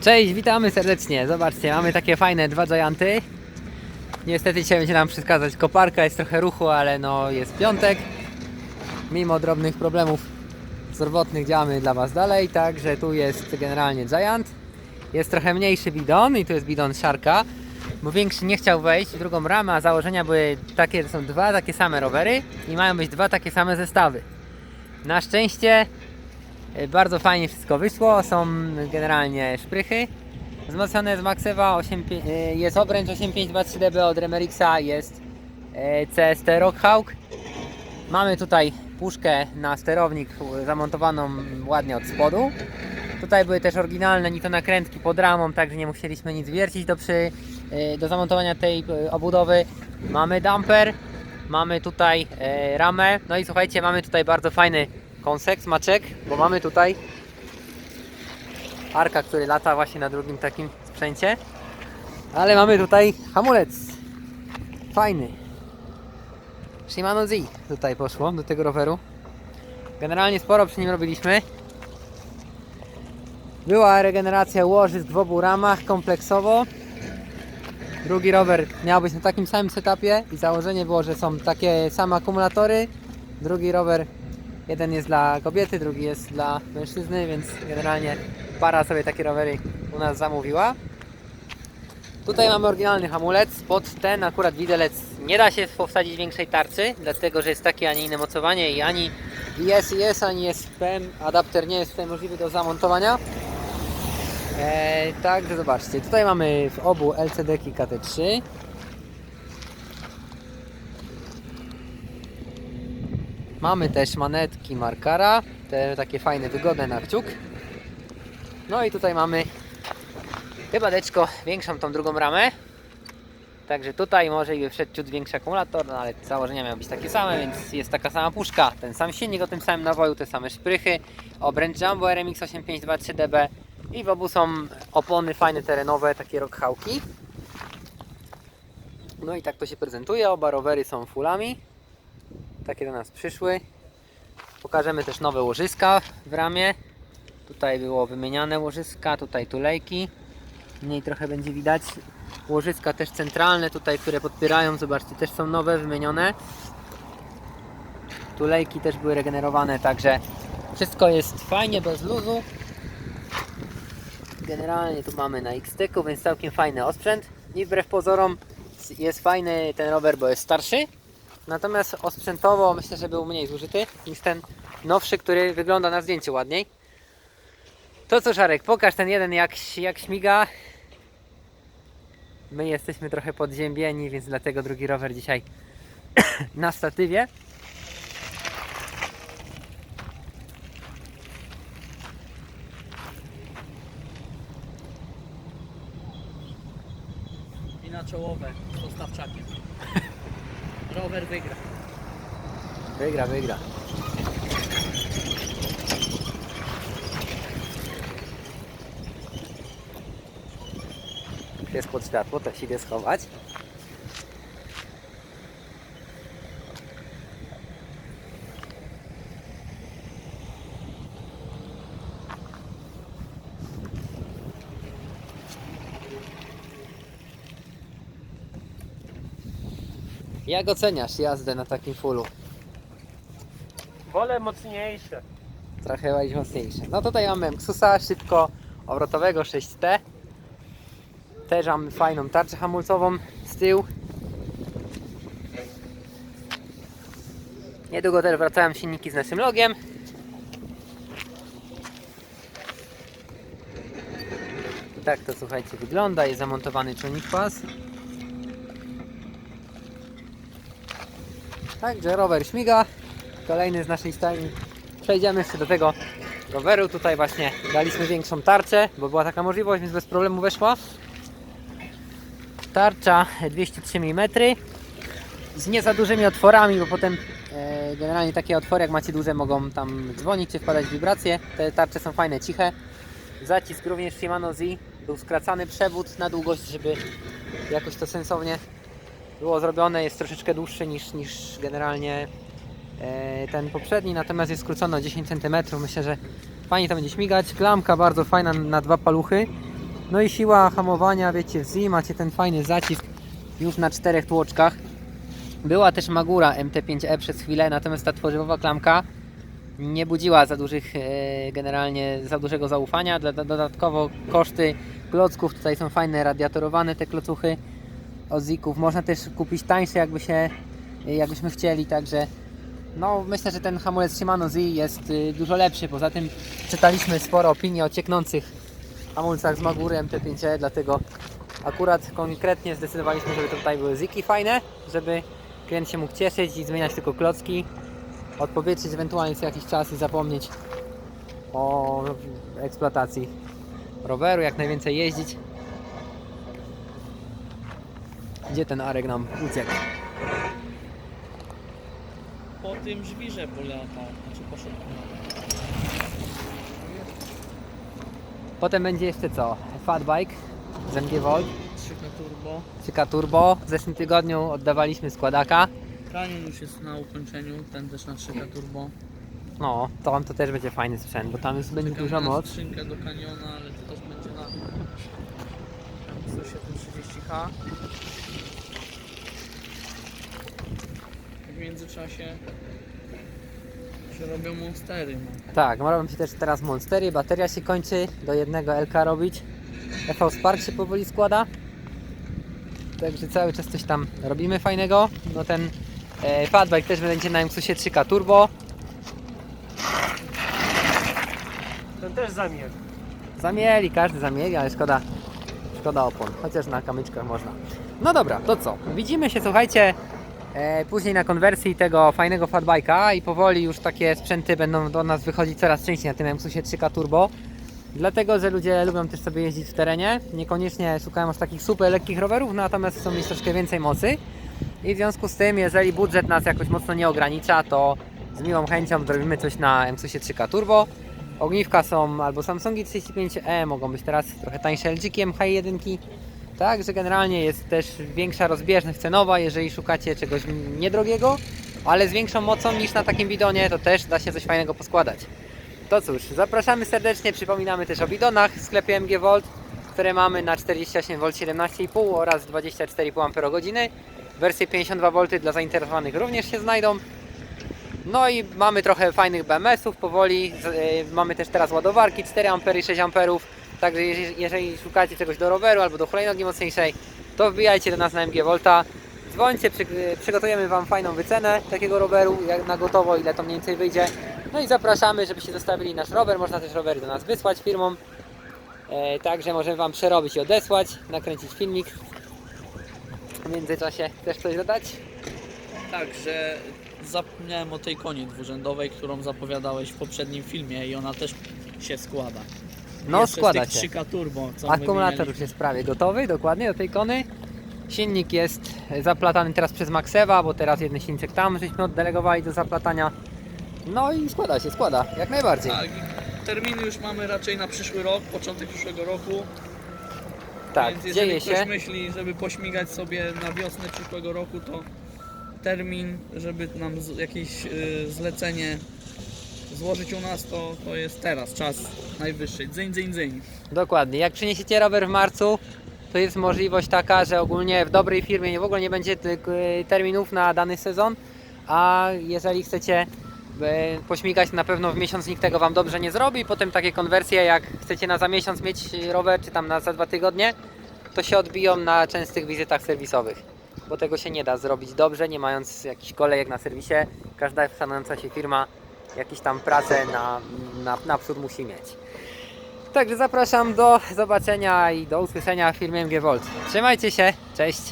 Cześć, witamy serdecznie. Zobaczcie, mamy takie fajne dwa Gianty. Niestety dzisiaj będzie nam przeszkadzać koparka, jest trochę ruchu, ale no jest piątek. Mimo drobnych problemów zdrowotnych działamy dla Was dalej, także tu jest generalnie Giant. Jest trochę mniejszy bidon i tu jest bidon Sharka, bo większy nie chciał wejść w drugą ramę, a założenia były takie, są dwa takie same rowery i mają być dwa takie same zestawy. Na szczęście Bardzo fajnie wszystko wyszło, są generalnie szprychy. Wzmocnione z Maxewa 8, e, jest obręcz 8523DB od Remerixa, jest e, CST Rockhawk. Mamy tutaj puszkę na sterownik e, zamontowaną ładnie od spodu. Tutaj były też oryginalne nitonakrętki pod ramą, także nie musieliśmy nic wiercić do, przy, e, do zamontowania tej e, obudowy. Mamy damper, mamy tutaj e, ramę, no i słuchajcie, mamy tutaj bardzo fajny kąsek, smaczek, bo mamy tutaj arka, który lata właśnie na drugim takim sprzęcie, ale mamy tutaj hamulec, fajny. Shimano Z tutaj poszło do tego roweru. Generalnie sporo przy nim robiliśmy. Była regeneracja łożysk w obu ramach kompleksowo. Drugi rower miał być na takim samym setupie i założenie było, że są takie same akumulatory. Drugi rower, jeden jest dla kobiety, drugi jest dla mężczyzny, więc generalnie para sobie takie rowery u nas zamówiła. Tutaj mamy oryginalny hamulec, pod ten akurat widelec nie da się wsadzić większej tarczy, dlatego że jest takie, a nie inne mocowanie i ani jest, ani jest adapter nie jest tutaj możliwy do zamontowania. Eee, także zobaczcie, tutaj mamy w obu LCD-ki KT3. Mamy też manetki Markara, te takie fajne, wygodne na kciuk. No i tutaj mamy chyba deczko większą tą drugą ramę. Także tutaj może i wszedł ciut większy akumulator, no ale założenia miały być takie same, więc jest taka sama puszka, ten sam silnik o tym samym nawoju, te same szprychy, obręcz Jumbo RMX 8523DB i w obu są opony fajne terenowe, takie rockhałki. No i tak to się prezentuje, oba rowery są fullami, takie do nas przyszły. Pokażemy też nowe łożyska w ramie. Tutaj było wymieniane łożyska, tutaj tulejki. Mniej trochę będzie widać. Łożyska też centralne tutaj, które podpierają, zobaczcie, też są nowe, wymienione. Tulejki też były regenerowane, także wszystko jest fajnie, bez luzu. Generalnie tu mamy na X-Teku, więc całkiem fajny osprzęt. I wbrew pozorom jest fajny ten rower, bo jest starszy. Natomiast osprzętowo myślę, że był mniej zużyty niż ten nowszy, który wygląda na zdjęciu ładniej. To co Szarek, pokaż ten jeden jak, jak śmiga. My jesteśmy trochę podziębieni, więc dlatego drugi rower dzisiaj na statywie. i na czołowe z dostawczakiem. Rower wygra. Wygra, wygra. Jest pod światło, to się idę Jak oceniasz jazdę na takim fullu? Wolę mocniejsze. trochę bardziej mocniejsze. No tutaj mamy Xusa szybko obrotowego 6T. Też mamy fajną tarczę hamulcową z tyłu. Niedługo też wracają silniki z naszym logiem. I tak to słuchajcie wygląda. Jest zamontowany czujnik pas. Także rower śmiga. Kolejny z naszej stajni. Przejdziemy jeszcze do tego roweru. Tutaj właśnie daliśmy większą tarczę, bo była taka możliwość, więc bez problemu weszła. Tarcza 203 mm z nie za dużymi otworami, bo potem e, generalnie takie otwory jak macie duże mogą tam dzwonić czy wpadać w wibracje. Te tarcze są fajne, ciche. Zacisk również Shimano Z. Był skracany przewód na długość, żeby jakoś to sensownie było zrobione. Jest troszeczkę dłuższy niż, niż generalnie e, ten poprzedni, natomiast jest skrócony o 10 cm. Myślę, że fajnie to będzie śmigać. Klamka bardzo fajna na dwa paluchy. No i siła hamowania, wiecie, w Z macie ten fajny zacisk już na czterech tłoczkach. Była też Magura MT5E przez chwilę, natomiast ta tworzywowa klamka nie budziła za dużych, e, generalnie za dużego zaufania. Doda- Dodatkowo koszty klocków, tutaj są fajne radiatorowane te klocuchy Ozików. Można też kupić tańsze jakby się, jakbyśmy chcieli, także no myślę, że ten hamulec Shimano Z jest y, dużo lepszy. Poza tym czytaliśmy sporo opinii o cieknących hamulcach z Magury MT5E, dlatego akurat konkretnie zdecydowaliśmy, żeby tutaj były ziki fajne, żeby klient się mógł cieszyć i zmieniać tylko klocki, odpowietrzyć ewentualnie co jakiś czas i zapomnieć o eksploatacji roweru, jak najwięcej jeździć. Gdzie ten Arek nam uciekł? Po tym żwirze polatał, znaczy poszedł. Potem będzie jeszcze co? Fatbike z MG Volt, 3 turbo. 3K Turbo. W zeszłym tygodniu oddawaliśmy składaka. Kanion już jest na ukończeniu, ten też na 3 turbo. No, to wam to też będzie fajny sprzęt, bo tam już będzie Czekamy duża na moc. skrzynkę do kaniona, ale to też będzie na 130H. W międzyczasie się robią monstery. No. Tak, robią się też teraz monstery, bateria się kończy, do jednego LK robić. FV Spark się powoli składa. Także cały czas coś tam robimy fajnego. No ten e, Fatbike też będzie na MX-ie 3K Turbo. Ten też zamier. Zamieli, każdy zamieli, ale szkoda, szkoda opon, chociaż na kamyczkach można. No dobra, to co? Widzimy się, słuchajcie, E, później na konwersji tego fajnego fatbike'a i powoli już takie sprzęty będą do nas wychodzić coraz częściej na tym MXusie 3K Turbo. Dlatego, że ludzie lubią też sobie jeździć w terenie. Niekoniecznie szukają aż takich super lekkich rowerów, no, natomiast chcą mieć troszkę więcej mocy. I w związku z tym, jeżeli budżet nas jakoś mocno nie ogranicza, to z miłą chęcią zrobimy coś na MXusie 3K Turbo. Ogniwka są albo Samsungi 35E, mogą być teraz trochę tańsze LG-kiem H1 tak? Że generalnie jest też większa rozbieżność cenowa, jeżeli szukacie czegoś niedrogiego, ale z większą mocą niż na takim bidonie, to też da się coś fajnego poskładać. To cóż, zapraszamy serdecznie, przypominamy też o bidonach w sklepie MG Volt, które mamy na 48V 17,5 oraz 24,5 Ah. Wersje 52V dla zainteresowanych również się znajdą. No i mamy trochę fajnych BMS-ów powoli. E, mamy też teraz ładowarki 4 A i 6 A Także jeżeli, szukacie czegoś do roweru albo do hulajnogi mocniejszej, to wbijajcie do nas na MG Volta. Dzwońcie, przy, przygotujemy Wam fajną wycenę takiego roweru, jak na gotowo, ile to mniej więcej wyjdzie. No i zapraszamy, żebyście zostawili nasz rower. Można też rowery do nas wysłać firmom. E, także możemy Wam przerobić i odesłać, nakręcić filmik. W międzyczasie chcesz coś dodać? Tak, że zapomniałem o tej konie dwurzędowej, którą zapowiadałeś w poprzednim filmie i ona też się składa. No Jeszcze składa się. 3K turbo, co Akumulator już jest prawie gotowy, dokładnie do tej kony. Silnik jest zaplatany teraz przez Maxewa, bo teraz jeden silniczek tam żeśmy oddelegowali do zaplatania. No i składa się, składa, jak najbardziej. Tak, i terminy już mamy raczej na przyszły rok, początek przyszłego roku. Tak, Więc jeżeli dzieje ktoś się. myśli, żeby pośmigać sobie na wiosnę przyszłego roku, to termin, żeby nam z, jakieś y, zlecenie złożyć u nas, to, to jest teraz, czas najwyższy. Dzyń, dzyń, dzyń. Dokładnie. Jak przyniesiecie rower w marcu, to jest możliwość taka, że ogólnie w dobrej firmie w ogóle nie będzie terminów na dany sezon, a jeżeli chcecie y, pośmigać, na pewno w miesiąc nikt tego Wam dobrze nie zrobi. Potem takie konwersje, jak chcecie na za miesiąc mieć rower, czy tam na za dwa tygodnie, to się odbiją na częstych wizytach serwisowych. Bo tego się nie da zrobić dobrze, nie mając jakichś kolejek na serwisie. Każda szanująca się firma jakieś tam pracę na, na, naprzód musi mieć. Także zapraszam do zobaczenia i do usłyszenia w filmie MG Volt. Trzymajcie się, cześć!